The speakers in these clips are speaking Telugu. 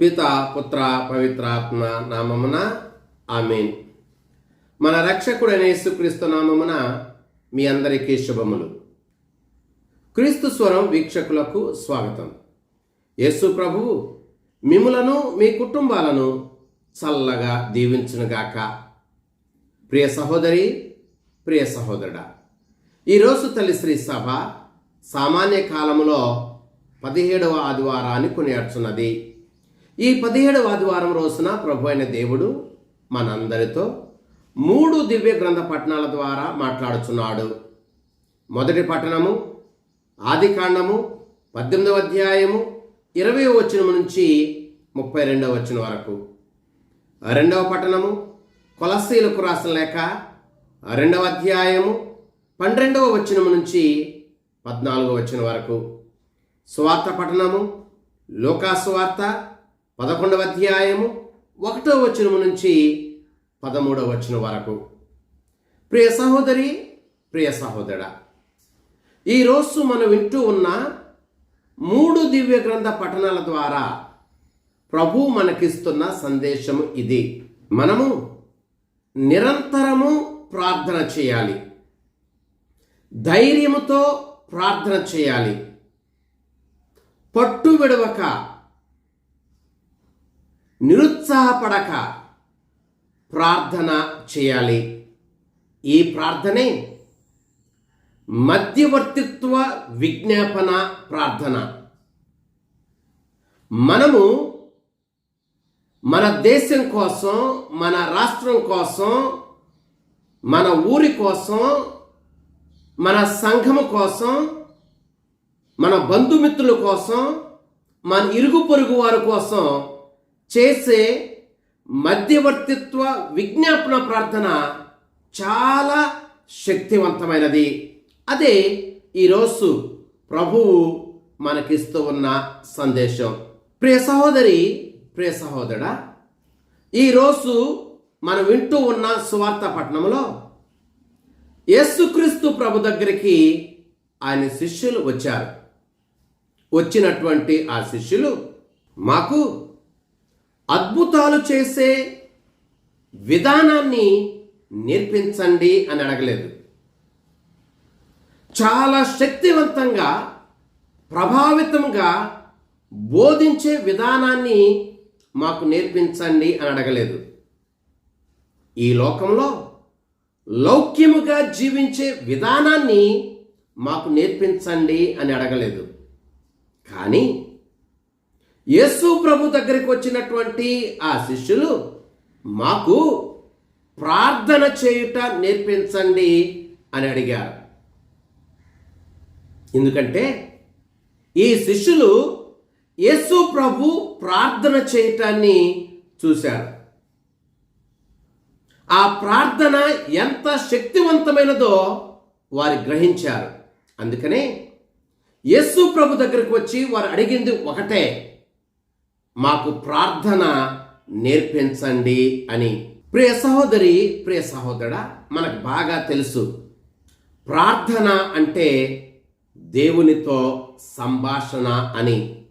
పిత పుత్ర పవిత్రాత్మ నామమున ఆమెన్. మన రక్షకుడైన యేసుక్రీస్తు నామమున మీ అందరికీ శుభములు. క్రీస్తు స్వరం వీక్షకులకు స్వాగతం. యేసు ప్రభువు మిములను మీ కుటుంబాలను చల్లగా దీవించునుగాక ప్రియ సహోదరి ప్రియ సహోదరుడా ఈరోజు తల్లి శ్రీ సభ సామాన్య కాలములో పదిహేడవ ఆదివారాన్ని కొనియాడుచున్నది. ఈ పదిహేడవ ఆదివారం రోజున ప్రభు అయిన దేవుడు మనందరితో మూడు దివ్య గ్రంథ పట్టణాల ద్వారా మాట్లాడుచున్నాడు. మొదటి పట్టణము ఆదికాండము పద్దెనిమిదవ అధ్యాయము ఇరవై వచనం నుంచి ముప్పై రెండవ వచనం వరకు. రెండవ పట్టణము కొలసీలకు రాసిన లేఖ రెండవ అధ్యాయము పన్నెండవ వచనం నుంచి పద్నాలుగవ వచనం వరకు. స్వార్థ పట్టణము లోకాస్వార్త పదకొండవ అధ్యాయము ఒకటో వచనము నుంచి పదమూడవ వచనం వరకు. ప్రియ సహోదరి ప్రియ సహోదరుడ ఈరోజు మనం వింటూ ఉన్న మూడు దివ్య గ్రంథ పఠనాల ద్వారా ప్రభు మనకిస్తున్న సందేశము ఇది. మనము నిరంతరము ప్రార్థన చేయాలి. ధైర్యముతో ప్రార్థన చేయాలి. పట్టు విడవక నిరుత్సాహపడక ప్రార్థన చేయాలి. ఈ ప్రార్థనే మధ్యవర్తిత్వ విజ్ఞాపన ప్రార్థన. మనము మన దేశం కోసం మన రాష్ట్రం కోసం మన ఊరి కోసం మన సంఘము కోసం మన బంధుమిత్రుల కోసం మన ఇరుగు పొరుగు వారి కోసం చేసే మధ్యవర్తిత్వ విజ్ఞాపన ప్రార్థన చాలా శక్తివంతమైనది. అదే ఈరోజు ప్రభువు మనకిస్తూ ఉన్న సందేశం. ప్రియ సహోదరి ప్రియ సహోదరుడా ఈరోజు మనం వింటూ ఉన్న సువార్త పట్టణంలో యేసుక్రీస్తు ప్రభు దగ్గరికి ఆయన శిష్యులు వచ్చారు. వచ్చినటువంటి ఆ శిష్యులు మాకు అద్భుతాలు చేసే విధానాన్ని నేర్పించండి అని అడగలేదు. చాలా శక్తివంతంగా ప్రభావితంగా బోధించే విధానాన్ని మాకు నేర్పించండి అని అడగలేదు. ఈ లోకంలో లౌక్యముగా జీవించే విధానాన్ని మాకు నేర్పించండి అని అడగలేదు. కానీ యేసు ప్రభు దగ్గరికి వచ్చినటువంటి ఆ శిష్యులు మాకు ప్రార్థన చేయుట నేర్పించండి అని అడిగారు. ఎందుకంటే ఈ శిష్యులు యేసు ప్రభు ప్రార్థన చేయటాన్ని చూశారు. ఆ ప్రార్థన ఎంత శక్తివంతమైనదో వారు గ్రహించారు. అందుకనే యేసు ప్రభు దగ్గరికి వచ్చి వారు అడిగింది ఒకటే మాకు ప్రార్థన నేర్పించండి అని. ప్రియ సహోదరి ప్రియ సహోదరుడా మనకు బాగా తెలుసు. ప్రార్థన అంటే దేవునితో సంభాషణ అని.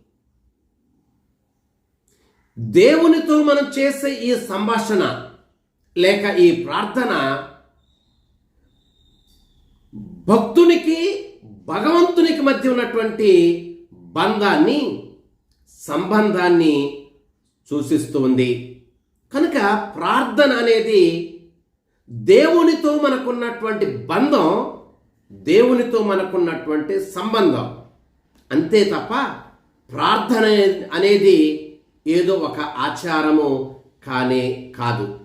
దేవునితో మనం చేసే ఈ సంభాషణ లేక ఈ ప్రార్థన భక్తునికి భగవంతునికి మధ్య ఉన్నటువంటి బంధాన్ని సంబంధాన్ని సూచిస్తూ ఉంది కనుక ప్రార్థన అనేది దేవునితో మనకున్నటువంటి బంధం దేవునితో మనకున్నటువంటి సంబంధం. అంతే తప్ప ప్రార్థన అనేది ఏదో ఒక ఆచారము కానే కాదు.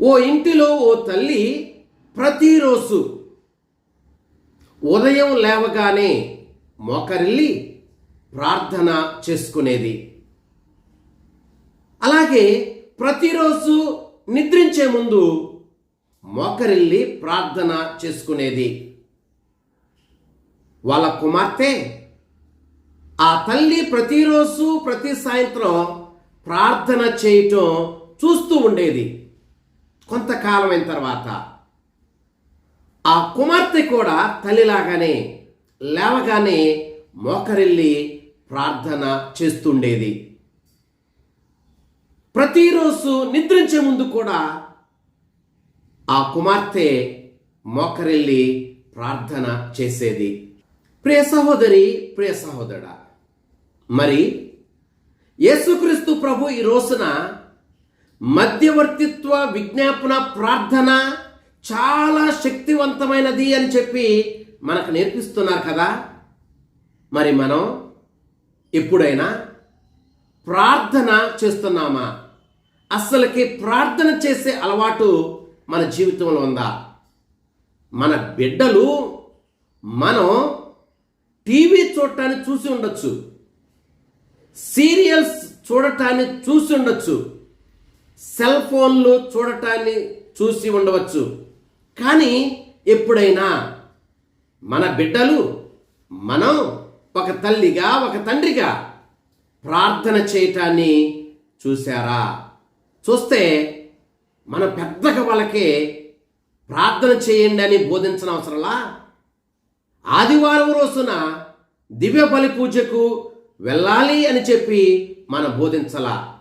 ఓ ఇంటిలో ఓ తల్లి ప్రతిరోజు ఉదయం లేవగానే మోకరిల్లి ప్రార్థన చేసుకునేది. అలాగే ప్రతిరోజు నిద్రించే ముందు మోకరిల్లి ప్రార్థన చేసుకునేది. వాళ్ళ కుమార్తె ఆ తల్లి ప్రతిరోజు ప్రతి సాయంత్రం ప్రార్థన చేయటం చూస్తూ ఉండేది. కొంతకాలం అయిన తర్వాత ఆ కుమార్తె కూడా తల్లిలాగానే లేవగానే మోకరిల్లి ప్రార్థన చేస్తుండేది. ప్రతిరోజు నిద్రించే ముందు కూడా ఆ కుమార్తె మోకరిల్లి ప్రార్థన చేసేది. ప్రియ సహోదరి ప్రియ సహోదరుడా మరి యేసుక్రీస్తు ప్రభు ఈ రోజున మధ్యవర్తిత్వ విజ్ఞాపన ప్రార్థన చాలా శక్తివంతమైనది అని చెప్పి మనకు నేర్పిస్తున్నారు కదా? మరి మనం ఎప్పుడైనా ప్రార్థన చేస్తున్నామా? అస్సలకి ప్రార్థన చేసే అలవాటు మన జీవితంలో ఉందా? మన బిడ్డలు మనం టీవీ చూడటాన్ని చూసి ఉండొచ్చు. సీరియల్స్ చూడటాన్ని చూసి ఉండొచ్చు. సెల్ ఫోన్లు చూడటాన్ని చూసి ఉండవచ్చు. కానీ ఎప్పుడైనా మన బిడ్డలు మనం ఒక తల్లిగా ఒక తండ్రిగా ప్రార్థన చేయటాన్ని చూసారా చూస్తే మన పెద్దగా వాళ్ళకి ప్రార్థన చేయండి అని బోధించిన అవసరంలా ఆదివారం రోజున దివ్య బలి పూజకు వెళ్ళాలి అని చెప్పి మనం బోధించలా.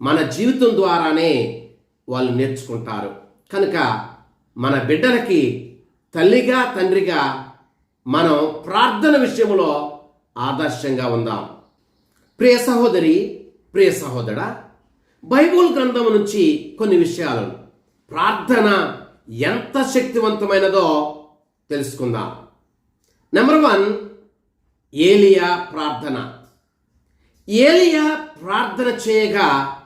మన జీవితం ద్వారానే వాళ్ళు నేర్చుకుంటారు. కనుక మన బిడ్డలకి తల్లిగా తండ్రిగా మనం ప్రార్థన విషయంలో ఆదర్శంగా ఉందాం. ప్రియ సహోదరి ప్రియ సహోదరా బైబుల్ గ్రంథం నుంచి కొన్ని విషయాలు ప్రార్థన ఎంత శక్తివంతమైనదో తెలుసుకుందాం. నెంబర్ వన్ ఏలియా ప్రార్థన. ఏలియా ప్రార్థన చేయగా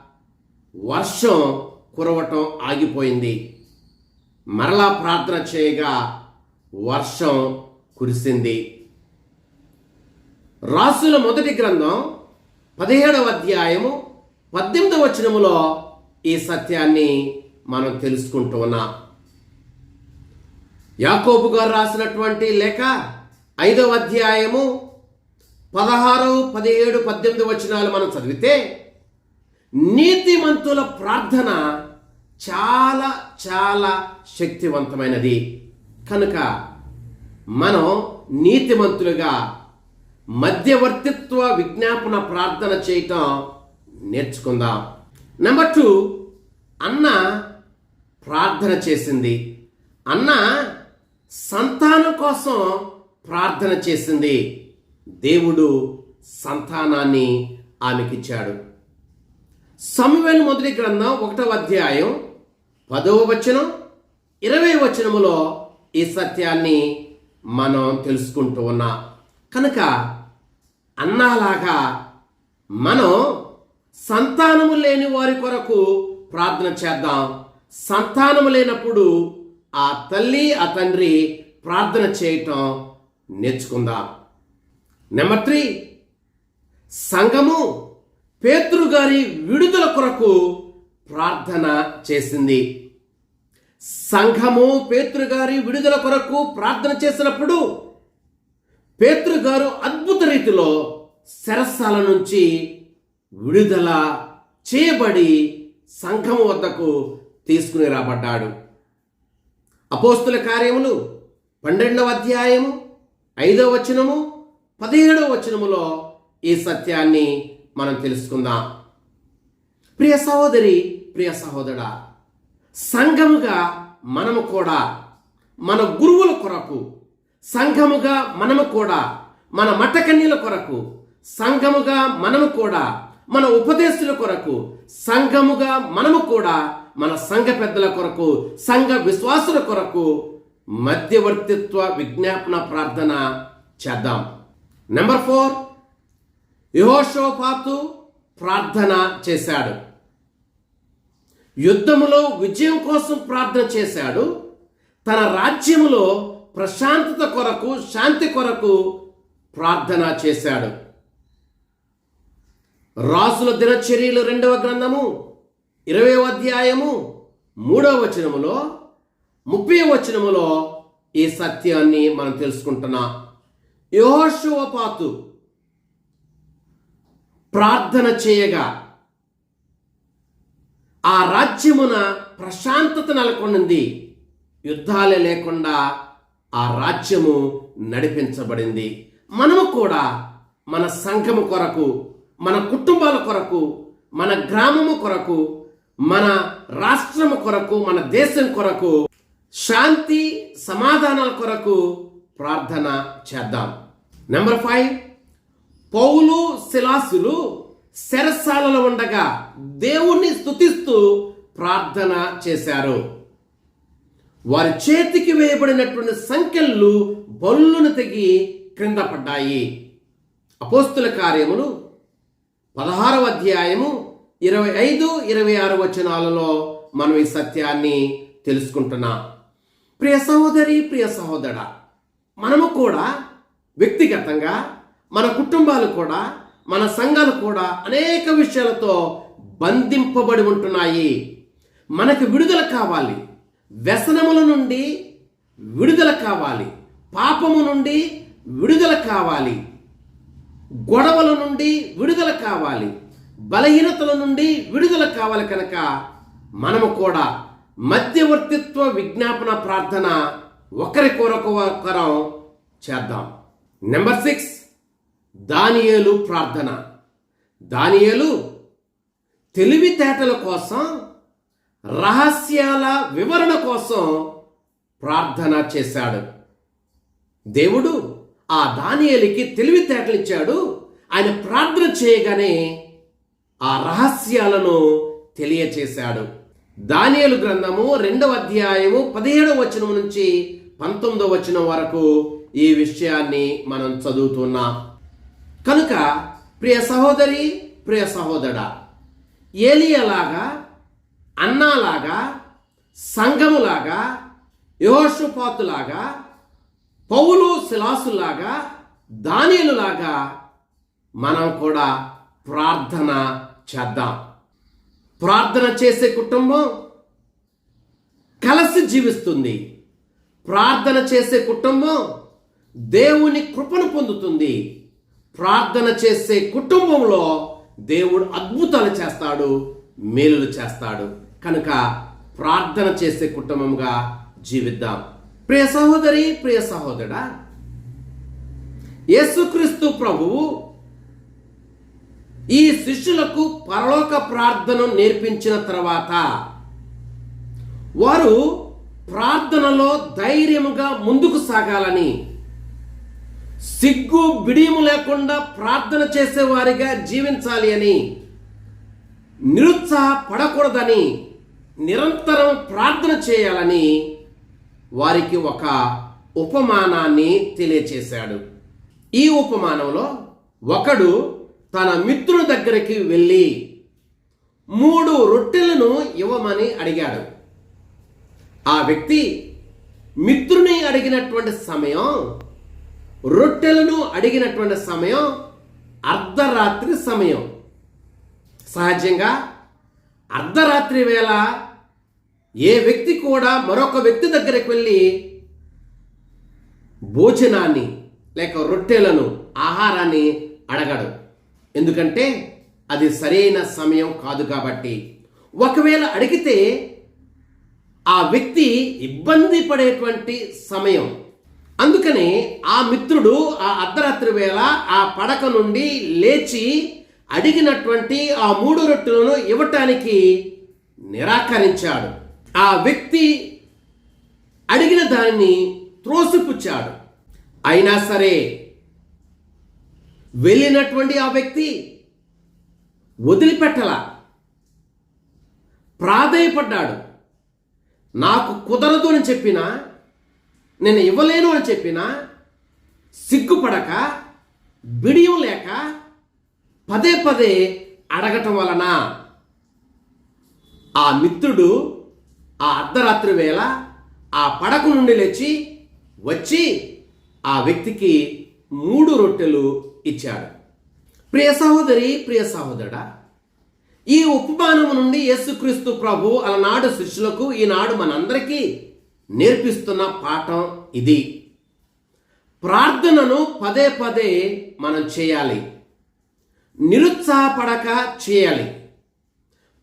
వర్షం కురవటం ఆగిపోయింది. మరలా ప్రార్థన చేయగా వర్షం కురిసింది. రాసుల మొదటి గ్రంథం పదిహేడవ అధ్యాయము పద్దెనిమిదవ వచనములో ఈ సత్యాన్ని మనం తెలుసుకుంటూ ఉన్నాం. యాకోబు గారు రాసినటువంటి లేఖ ఐదవ అధ్యాయము పదహారు పదిహేడు పద్దెనిమిది వచనాలు మనం చదివితే నీతిమంతుల ప్రార్థన చాలా చాలా శక్తివంతమైనది. కనుక మనం నీతిమంతులుగా మధ్యవర్తిత్వ విజ్ఞాపన ప్రార్థన చేయటం నేర్చుకుందాం. నెంబర్ టూ అన్న ప్రార్థన చేసింది. అన్న సంతానం కోసం ప్రార్థన చేసింది. దేవుడు సంతానాన్ని ఆమెకిచ్చాడు. సమవేలు మొదటి గ్రంథం ఒకటవ అధ్యాయం పదవ వచనం ఇరవై వచనములో ఈ సత్యాన్ని మనం తెలుసుకుంటూ ఉన్నాం. కనుక అన్నాలాగా మనం సంతానము లేని వారి కొరకు ప్రార్థన చేద్దాం. సంతానము లేనప్పుడు ఆ తల్లి ఆ తండ్రి ప్రార్థన చేయటం నేర్చుకుందాం. నెంబర్ త్రీ సంఘము పేతృగారి విడుదల కొరకు ప్రార్థన చేసింది. సంఘము పేతృ గారి విడుదల కొరకు ప్రార్థన చేసినప్పుడు పేతృ గారు అద్భుత రీతిలో శరస్సాల నుంచి విడుదల చేయబడి సంఘము వద్దకు తీసుకుని రాబడ్డాడు. అపోస్తుల కార్యములు పన్నెండవ అధ్యాయము ఐదవ వచనము పదిహేడవ వచనములో ఈ సత్యాన్ని మనం తెలుసుకుందాం. ప్రియ సహోదరి ప్రియ సహోదరా సంఘముగా మనము కూడా మన గురువుల కొరకు సంఘముగా మనము కూడా మన మఠకన్యల కొరకు సంఘముగా మనము కూడా మన ఉపదేశుల కొరకు సంఘముగా మనము కూడా మన సంఘ పెద్దల కొరకు సంఘ విశ్వాసుల కొరకు మధ్యవర్తిత్వ విజ్ఞాపన ప్రార్థన చేద్దాం. నెంబర్ ఫోర్ యహోషోపాతు ప్రార్థన చేశాడు. యుద్ధములో విజయం కోసం ప్రార్థన చేశాడు. తన రాజ్యములో ప్రశాంతత కొరకు శాంతి కొరకు ప్రార్థన చేశాడు. రాసుల దినచర్యలు రెండవ గ్రంథము ఇరవై అధ్యాయము మూడవ వచనములో ముప్పై వచనములో ఈ సత్యాన్ని మనం తెలుసుకుంటున్నాం. యహోషువపాతు ప్రార్థన చేయగా ఆ రాజ్యమున ప్రశాంతత నెలకొంది యుద్ధాలే లేకుండా ఆ రాజ్యము నడిపించబడింది. మనము కూడా మన సంఘము కొరకు మన కుటుంబాల కొరకు మన గ్రామము కొరకు మన రాష్ట్రము కొరకు మన దేశం కొరకు శాంతి సమాధానాల కొరకు ప్రార్థన చేద్దాం. నెంబర్ ఫైవ్ పౌలు శిలాసులు శరసాలలో ఉండగా దేవుణ్ణి స్తుతిస్తూ ప్రార్థన చేశారు. వారి చేతికి వేయబడినటువంటి సంఖ్యలు బొల్లును తెగి క్రింద పడ్డాయి. అపోస్తుల కార్యములు పదహారవ అధ్యాయము ఇరవై ఐదు ఇరవై ఆరు వచనాలలో మనం ఈ సత్యాన్ని తెలుసుకుంటున్నాం. ప్రియ సహోదరి ప్రియ సహోదర మనము కూడా వ్యక్తిగతంగా మన కుటుంబాలు కూడా మన సంఘాలు కూడా అనేక విషయాలతో బంధింపబడి ఉంటున్నాయి. మనకు విడుదల కావాలి. వ్యసనముల నుండి విడుదల కావాలి. పాపము నుండి విడుదల కావాలి. గొడవల నుండి విడుదల కావాలి. బలహీనతల నుండి విడుదల కావాలి కనుక మనము కూడా మధ్యవర్తిత్వ విజ్ఞాపన ప్రార్థన ఒకరి కొరకు ఒకరం చేద్దాం. Number six. దానియేలు ప్రార్థన. దానియేలు తెలివితేటల కోసం రహస్యాల వివరణ కోసం ప్రార్థన చేశాడు. దేవుడు ఆ దానియేలికి తెలివితేటలిచ్చాడు. ఆయన ప్రార్థన చేయగానే ఆ రహస్యాలను తెలియచేశాడు. దానియలు గ్రంథము రెండవ అధ్యాయము పదిహేడవ వచనం నుంచి పంతొమ్మిదవ వచనం వరకు ఈ విషయాన్ని మనం చదువుతున్నాం. కనుక ప్రియ సహోదరి ప్రియ సహోదరా ఏలియలాగా అన్నాలాగా సంఘములాగా యోషుపాతులాగా పౌలు శిలాసులాగా దానిలులాగా మనం కూడా ప్రార్థన చేద్దాం. ప్రార్థన చేసే కుటుంబం కలిసి జీవిస్తుంది. ప్రార్థన చేసే కుటుంబం దేవుని కృపను పొందుతుంది. ప్రార్థన చేసే కుటుంబంలో దేవుడు అద్భుతాలు చేస్తాడు మేలులు చేస్తాడు. కనుక ప్రార్థన చేసే కుటుంబంగా జీవిద్దాం. ప్రియ సహోదరి ప్రియ సహోదరా యేసుక్రీస్తు ప్రభువు ఈ శిష్యులకు పరలోక ప్రార్థన నేర్పించిన తర్వాత వారు ప్రార్థనలో ధైర్యముగా ముందుకు సాగాలని సిగ్గు బిడియము లేకుండా ప్రార్థన చేసేవారిగా జీవించాలి అని నిరుత్సాహపడకూడదని నిరంతరం ప్రార్థన చేయాలని వారికి ఒక ఉపమానాన్ని తెలియచేశాడు. ఈ ఉపమానంలో ఒకడు తన మిత్రుని దగ్గరికి వెళ్ళి మూడు రొట్టెలను ఇవ్వమని అడిగాడు. ఆ వ్యక్తి మిత్రుని అడిగినటువంటి సమయం రొట్టెలను అడిగినటువంటి సమయం అర్ధరాత్రి సమయం. సహజంగా అర్ధరాత్రి వేళ ఏ వ్యక్తి కూడా మరొక వ్యక్తి దగ్గరికి వెళ్ళి భోజనాన్ని లేక రొట్టెలను ఆహారాన్ని అడగడు. ఎందుకంటే అది సరైన సమయం కాదు కాబట్టి. ఒకవేళ అడిగితే ఆ వ్యక్తి ఇబ్బంది పడేటువంటి సమయం. అందుకని ఆ మిత్రుడు ఆ అర్ధరాత్రి వేళ ఆ పడక నుండి లేచి అడిగినటువంటి ఆ మూడు రొట్టెలను ఇవ్వటానికి నిరాకరించాడు. ఆ వ్యక్తి అడిగిన దానిని త్రోసిపుచ్చాడు. అయినా సరే వెళ్ళినటువంటి ఆ వ్యక్తి వదిలిపెట్టల. ప్రాధేయపడ్డాడు. నాకు కుదరదు అని చెప్పినా నేను ఇవ్వలేను అని చెప్పినా సిగ్గుపడక బిడియం లేక పదే పదే అడగటం వలన ఆ మిత్రుడు ఆ అర్ధరాత్రి వేళ ఆ పడక నుండి లేచి వచ్చి ఆ వ్యక్తికి మూడు రొట్టెలు ఇచ్చాడు. ప్రియ సహోదరి ప్రియ సహోదరుడా ఈ ఉపమానము నుండి యేసుక్రీస్తు ప్రభు అలనాడు శిష్యులకు ఈనాడు మనందరికీ నేర్పిస్తున్న పాఠం ఇది. ప్రార్థనను పదే పదే మనం చేయాలి. నిరుత్సాహపడక చేయాలి.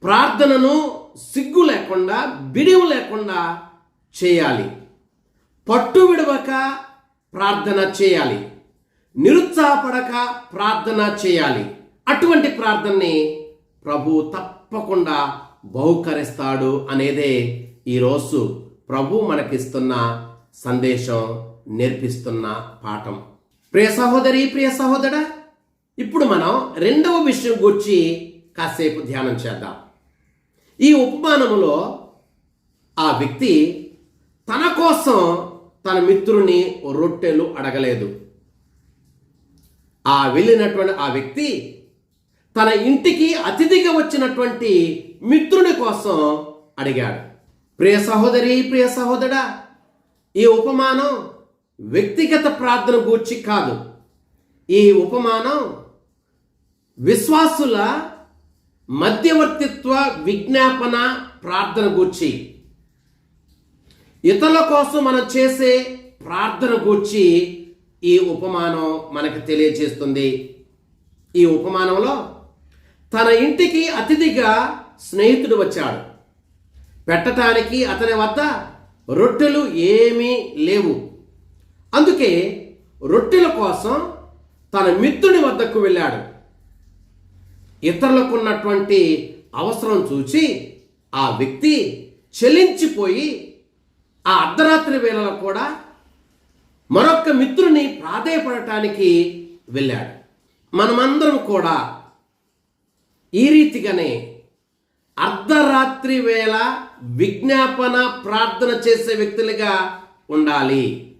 ప్రార్థనను సిగ్గు లేకుండా బిడివు లేకుండా చేయాలి. పట్టు విడవక ప్రార్థన చేయాలి. నిరుత్సాహపడక ప్రార్థన చేయాలి. అటువంటి ప్రార్థనని ప్రభు తప్పకుండా బహుకరిస్తాడు అనేదే ఈరోజు ప్రభు మనకిస్తున్న సందేశం నేర్పిస్తున్న పాఠం. ప్రియ సహోదరి ప్రియ సహోదరా ఇప్పుడు మనం రెండవ విషయం గురించి కాసేపు ధ్యానం చేద్దాం. ఈ ఉపమానములో ఆ వ్యక్తి తన కోసం తన మిత్రుని రొట్టెలు అడగలేదు. ఆ వెళ్ళినటువంటి ఆ వ్యక్తి తన ఇంటికి అతిథిగా వచ్చినటువంటి మిత్రుని కోసం అడిగాడు. ప్రియ సహోదరి ప్రియ సహోదరా ఈ ఉపమానం వ్యక్తిగత ప్రార్థన గూర్చి కాదు. ఈ ఉపమానం విశ్వాసుల మధ్యవర్తిత్వ విజ్ఞాపన ప్రార్థన గూర్చి. ఇతరుల కోసం మనం చేసే ప్రార్థన గూర్చి ఈ ఉపమానం మనకు తెలియజేస్తుంది. ఈ ఉపమానంలో తన ఇంటికి అతిథిగా స్నేహితుడు వచ్చాడు. పెట్టటానికి అతని వద్ద రొట్టెలు ఏమీ లేవు. అందుకే రొట్టెల కోసం తన మిత్రుని వద్దకు వెళ్ళాడు. ఇతరులకు ఉన్నటువంటి అవసరం చూచి ఆ వ్యక్తి చెలించిపోయి ఆ అర్ధరాత్రి వేళలో కూడా మరొక మిత్రుని ప్రాధేయపడటానికి వెళ్ళాడు. మనమందరం కూడా ఈ రీతిగానే అర్ధరాత్రి వేళ విజ్ఞాపన ప్రార్థన చేసే వ్యక్తులుగా ఉండాలి.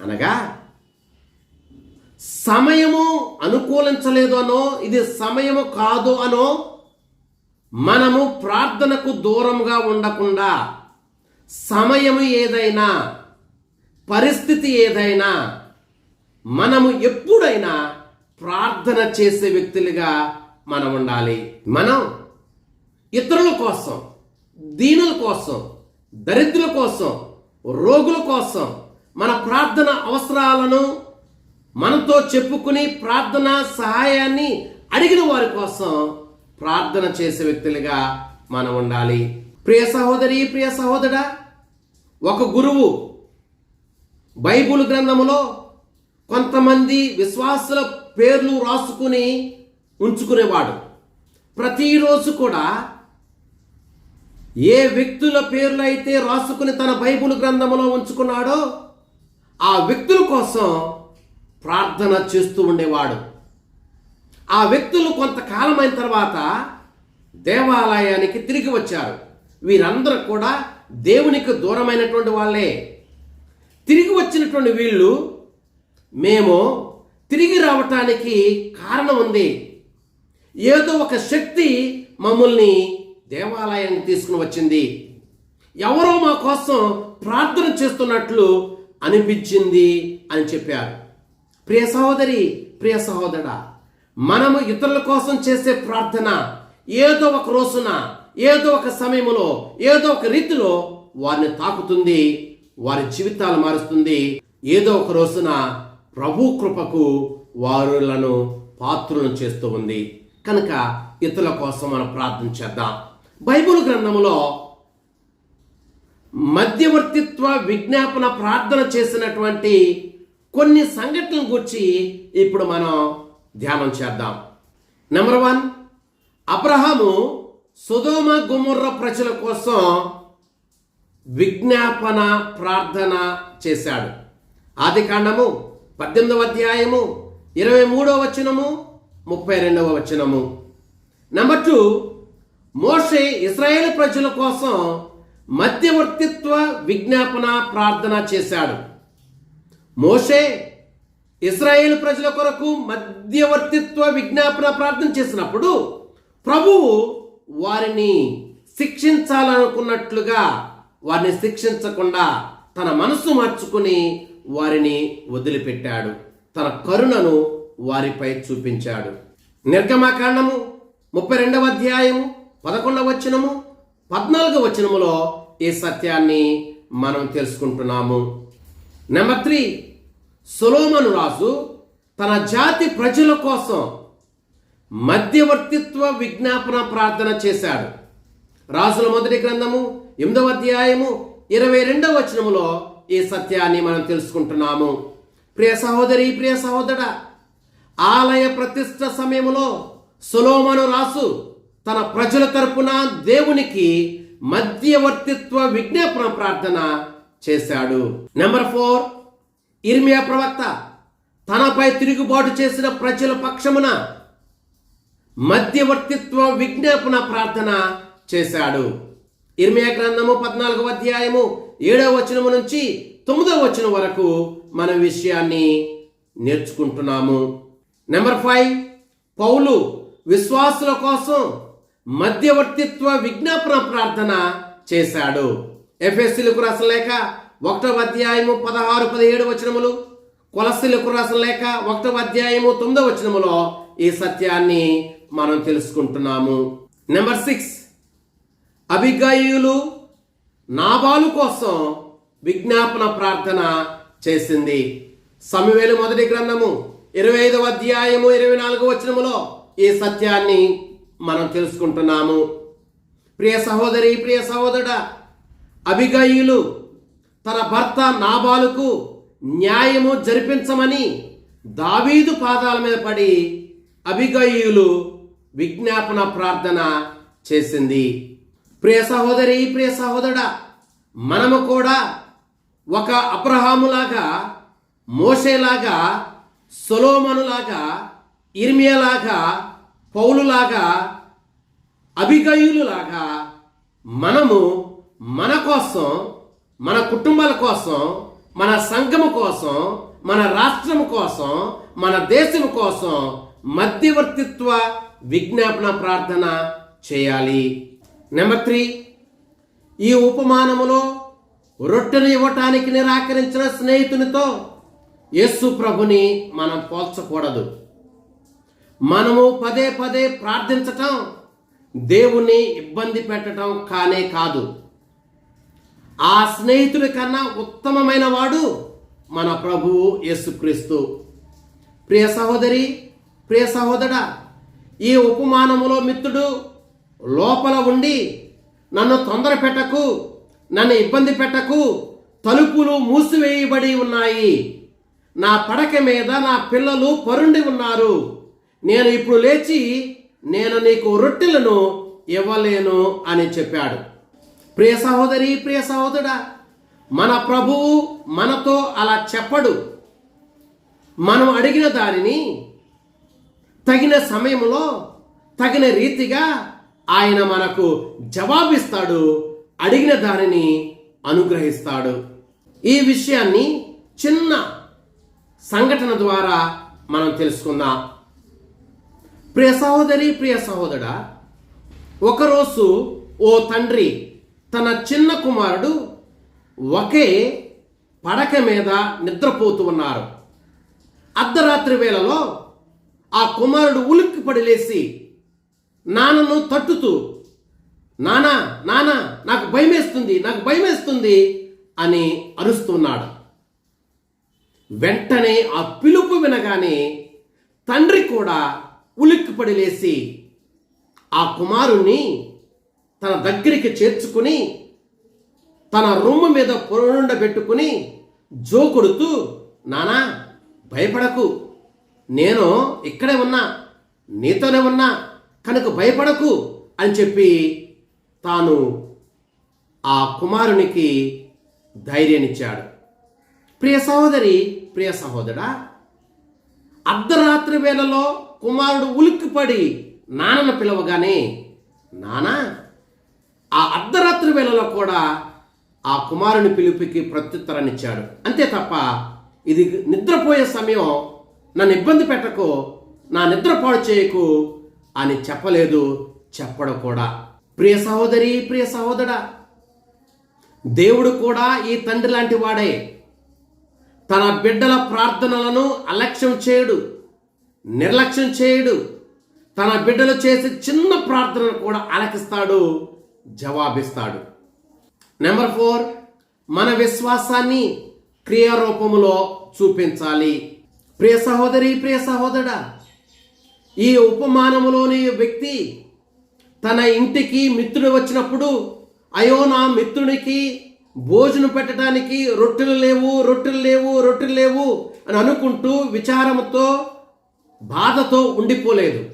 అనగా సమయము అనుకూలించలేదనో ఇది సమయము కాదు అనో మనము ప్రార్థనకు దూరంగా ఉండకుండా సమయము ఏదైనా పరిస్థితి ఏదైనా మనము ఎప్పుడైనా ప్రార్థన చేసే వ్యక్తులుగా మనం ఉండాలి. మనం ఇతరుల కోసం దీనుల కోసం దరిద్రుల కోసం రోగుల కోసం మన ప్రార్థన అవసరాలను మనతో చెప్పుకుని ప్రార్థన సహాయాన్ని అడిగిన వారి కోసం ప్రార్థన చేసే వ్యక్తులుగా మనం ఉండాలి. ప్రియ సహోదరి ప్రియ సహోదరా ఒక గురువు బైబుల్ గ్రంథములో కొంతమంది విశ్వాసుల పేర్లు రాసుకుని ఉంచుకునేవాడు. ప్రతిరోజు కూడా ఏ వ్యక్తుల పేర్లు అయితే రాసుకుని తన బైబుల్ గ్రంథములో ఉంచుకున్నాడో ఆ వ్యక్తుల కోసం ప్రార్థన చేస్తూ ఉండేవాడు. ఆ వ్యక్తులు కొంతకాలం అయిన తర్వాత దేవాలయానికి తిరిగి వచ్చారు. వీరందరూ కూడా దేవునికి దూరమైనటువంటి వాళ్ళే. తిరిగి వచ్చినటువంటి వీళ్ళు మేము తిరిగి రావటానికి కారణం ఉంది. ఏదో ఒక శక్తి మమ్మల్ని దేవాలయానికి తీసుకుని వచ్చింది. ఎవరో మా కోసం ప్రార్థన చేస్తున్నట్లు అనిపించింది అని చెప్పారు. ప్రియ సహోదరి ప్రియ సహోదరా మనము ఇతరుల కోసం చేసే ప్రార్థన ఏదో ఒక రోజున ఏదో ఒక సమయంలో ఏదో ఒక రీతిలో వారిని తాకుతుంది వారి జీవితాలు మారుస్తుంది. ఏదో ఒక రోజున ప్రభు కృపకు వారులను పాత్రలను చేస్తూ ఉంది. కనుక ఇతరుల కోసం మనం ప్రార్థన చేద్దాం. బైబిల్ గ్రంథములో మధ్యవర్తిత్వ విజ్ఞాపన ప్రార్థన చేసినటువంటి కొన్ని సంఘటనల గురించి ఇప్పుడు మనం ధ్యానం చేద్దాం. నెంబర్ వన్ అబ్రహాము సుధోమ గుముర్ర ప్రజల కోసం విజ్ఞాపన ప్రార్థన చేశాడు. ఆది కాండము పద్దెనిమిదవ అధ్యాయము ఇరవై మూడవ వచనము ముప్పై రెండవ వచనము. నెంబర్ టూ మోషే ఇస్రాయేల్ ప్రజల కోసం మధ్యవర్తిత్వ విజ్ఞాపన ప్రార్థన చేశాడు. మోషే ఇస్రాయేల్ ప్రజల కొరకు మధ్యవర్తిత్వ విజ్ఞాపన ప్రార్థన చేసినప్పుడు ప్రభువు వారిని శిక్షించాలనుకున్నట్లుగా వారిని శిక్షించకుండా తన మనసు మార్చుకుని వారిని వదిలిపెట్టాడు. తన కరుణను వారిపై చూపించాడు. నిర్గమాకాండము ముప్పై రెండవ అధ్యాయము పదకొండవ వచనము పద్నాలుగవ వచనములో ఈ సత్యాన్ని మనం తెలుసుకుంటున్నాము. నెంబర్ త్రీ సులోమను రాజు తన జాతి ప్రజల కోసం మధ్యవర్తిత్వ విజ్ఞాపన ప్రార్థన చేశాడు. రాజుల మొదటి గ్రంథము ఎనిమిదవ అధ్యాయము ఇరవై రెండవ వచనములో ఈ సత్యాన్ని మనం తెలుసుకుంటున్నాము. ప్రియ సహోదరి ప్రియ సహోదర ఆలయ ప్రతిష్ట సమయంలో సులోమను రాసు తన ప్రజల తరపున దేవునికి మధ్యవర్తిత్వ విజ్ఞాపన ప్రార్థన చేశాడు. నెంబర్ ఫోర్ ఇర్మియా ప్రవక్త తనపై తిరుగుబాటు చేసిన ప్రజల పక్షమున మధ్యవర్తిత్వ విజ్ఞాపన ప్రార్థన చేశాడు. ఇర్మియా గ్రంథము పద్నాలుగవ అధ్యాయము ఏడవ వచనము నుంచి తొమ్మిదవ వచనం వరకు మన విషయాన్ని నేర్చుకుంటున్నాము. నెంబర్ ఫైవ్ పౌలు విశ్వాసుల కోసం మధ్యవర్తిత్వ విజ్ఞాపన ప్రార్థన చేశాడు. ఎఫ్ఎస్సీలకు రాసిన లేఖ ఒకటవ అధ్యాయము పదహారు పదిహేడు వచనములు కొలస్సీలకు రాసిన లేక ఒకటవ అధ్యాయము తొమ్మిదవ వచనములో ఈ సత్యాన్ని మనం తెలుసుకుంటున్నాము. నెంబర్ సిక్స్ అభిగాయులు నాబాలు కోసం విజ్ఞాపన ప్రార్థన చేసింది. సమవేలు మొదటి గ్రంథము ఇరవై ఐదవ అధ్యాయము ఇరవై నాలుగవ వచనములో ఈ సత్యాన్ని మనం తెలుసుకుంటున్నాము. ప్రియ సహోదరి ప్రియ సహోదరుడ అభిగయులు తన భర్త నాబాలుకు న్యాయము జరిపించమని దావీదు పాదాల మీద పడి అభిగయులు విజ్ఞాపన ప్రార్థన చేసింది. ప్రియ సహోదరి ప్రియ సహోదరుడ మనము కూడా ఒక అబ్రహాములాగా మోషేలాగా సొలోమనులాగా ఇర్మియలాగా పౌలులాగా అభిగయులులాగా మనము మన కోసం మన కుటుంబాల కోసం మన సంఘము కోసం మన రాష్ట్రం కోసం మన దేశం కోసం మధ్యవర్తిత్వ విజ్ఞాపన ప్రార్థన చేయాలి. నెంబర్ త్రీ ఈ ఉపమానములో రొట్టెను ఇవ్వటానికి నిరాకరించిన స్నేహితునితో యేసు ప్రభుని మనం పోల్చకూడదు. మనము పదే పదే ప్రార్థించటం దేవుణ్ణి ఇబ్బంది పెట్టడం కానే కాదు. ఆ స్నేహితుడి కన్నా ఉత్తమమైన వాడు మన ప్రభువు యేసుక్రీస్తు. ప్రియ సహోదరి ప్రియ సహోదరా ఈ ఉపమానములో మిత్రుడు లోపల ఉండి నన్ను తొందర పెట్టకు నన్ను ఇబ్బంది పెట్టకు తలుపులు మూసివేయబడి ఉన్నాయి. నా పడక మీద నా పిల్లలు పరుండి ఉన్నారు. నేను ఇప్పుడు లేచి నేను నీకు రొట్టెలను ఇవ్వలేను అని చెప్పాడు. ప్రియ సహోదరి ప్రియ సహోదరా మన ప్రభువు మనతో అలా చెప్పడు. మనం అడిగిన దానిని తగిన సమయంలో తగిన రీతిగా ఆయన మనకు జవాబిస్తాడు అడిగిన దానిని అనుగ్రహిస్తాడు. ఈ విషయాన్ని చిన్న సంఘటన ద్వారా మనం తెలుసుకుందాం. ప్రియ సహోదరి ప్రియ సహోదరు ఒకరోజు ఓ తండ్రి తన చిన్న కుమారుడు ఒకే పడక మీద నిద్రపోతూ ఉన్నారు. అర్ధరాత్రి వేళలో ఆ కుమారుడు ఉలిక్కి పడిలేసి నాన్నను తట్టుతూ నానా నానా నాకు భయమేస్తుంది నాకు భయమేస్తుంది అని అరుస్తున్నాడు వెంటనే ఆ పిలుపు వినగానే తండ్రి కూడా ఉలిక్కిపడి లేసి ఆ కుమారుణ్ణి తన దగ్గరికి చేర్చుకుని తన రొమ్ము మీద పొరుండబెట్టుకుని జోకొడుతూ నానా భయపడకు. నేను ఇక్కడే ఉన్నా నీతోనే ఉన్నా కనుక భయపడకు అని చెప్పి తాను ఆ కుమారునికి ధైర్యాన్నిచ్చాడు ప్రియ సహోదరి ప్రియ సహోదరా అర్ధరాత్రి వేళలో కుమారుడు ఉలిక్కిపడి నాన్నను పిలవగానే నానా ఆ అర్ధరాత్రి వేళలో కూడా ఆ కుమారుని పిలుపుకి ప్రత్యుత్తరాన్నిచ్చాడు అంతే తప్ప ఇది నిద్రపోయే సమయం నన్ను ఇబ్బంది పెట్టకు నా నిద్ర పాడు చేయకు అని చెప్పలేదు చెప్పడం కూడా. ప్రియ సహోదరి ప్రియ సహోదరా దేవుడు కూడా ఈ తండ్రి లాంటి వాడే. తన బిడ్డల ప్రార్థనలను అలక్ష్యం చేయడు నిర్లక్ష్యం చేయడు తన బిడ్డలు చేసే చిన్న ప్రార్థనను కూడా ఆలకిస్తాడు జవాబిస్తాడు. నెంబర్ ఫోర్ మన విశ్వాసాన్ని క్రియారూపములో చూపించాలి. ప్రియ సహోదరి ప్రియ సహోదరుడా ఈ ఉపమానములోని వ్యక్తి తన ఇంటికి మిత్రుడు వచ్చినప్పుడు అయ్యో నా మిత్రునికి భోజనం పెట్టడానికి రొట్టెలు లేవు రొట్టెలు లేవు రొట్టెలు లేవు అని అనుకుంటూ విచారంతో బాధతో ఉండిపోలేదు.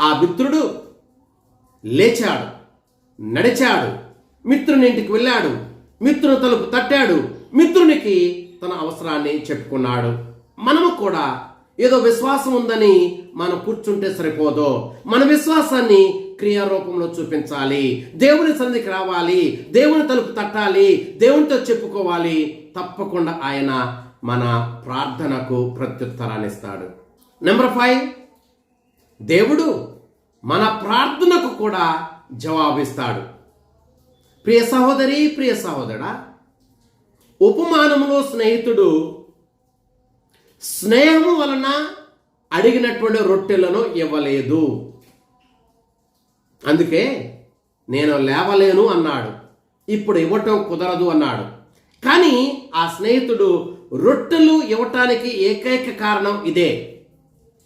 ఆ మిత్రుడు లేచాడు నడిచాడు మిత్రుని ఇంటికి వెళ్ళాడు మిత్రుని తలుపు తట్టాడు మిత్రునికి తన అవసరాన్ని చెప్పుకున్నాడు. మనము కూడా ఏదో విశ్వాసం ఉందని మనం కూర్చుంటే సరిపోదు. మన విశ్వాసాన్ని క్రియారూపంలో చూపించాలి. దేవుని సన్నిధికి రావాలి. దేవుని తలుపు తట్టాలి. దేవునితో చెప్పుకోవాలి. తప్పకుండా ఆయన మన ప్రార్థనకు ప్రత్యుత్తరాన్ని ఇస్తాడు. నెంబర్ ఫైవ్ దేవుడు మన ప్రార్థనకు కూడా జవాబిస్తాడు. ప్రియ సహోదరి ప్రియ సహోదరా ఉపమానంలో స్నేహితుడు స్నేహము వలన అడిగినటువంటి రొట్టెలను ఇవ్వలేదు. అందుకే నేను లేవలేను అన్నాడు. ఇప్పుడు ఇవ్వటం కుదరదు అన్నాడు. కానీ ఆ స్నేహితుడు రొట్టెలు ఇవ్వటానికి ఏకైక కారణం ఇదే.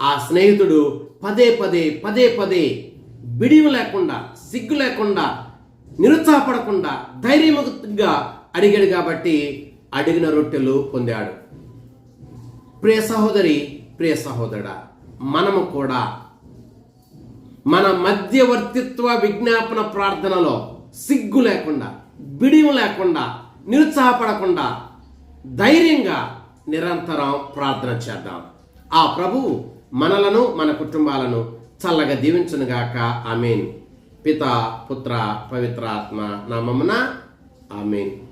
ఆ స్నేహితుడు పదే పదే పదే పదే బిడియం లేకుండా సిగ్గు లేకుండా నిరుత్సాహపడకుండా ధైర్యముగా అడిగాడు కాబట్టి అడిగిన రొట్టెలు పొందాడు. ప్రియ సహోదరి ప్రియ సహోదరుడా మనము కూడా మన మధ్యవర్తిత్వ విజ్ఞాపన ప్రార్థనలో సిగ్గు లేకుండా బిడియం లేకుండా నిరుత్సాహపడకుండా ధైర్యంగా నిరంతరం ప్రార్థన చేద్దాం. ఆ ప్రభు మనలను మన కుటుంబాలను చల్లగా దీవించునుగాక. ఆమెన్. పిత పుత్ర పవిత్రాత్మ నామమున ఆమెన్.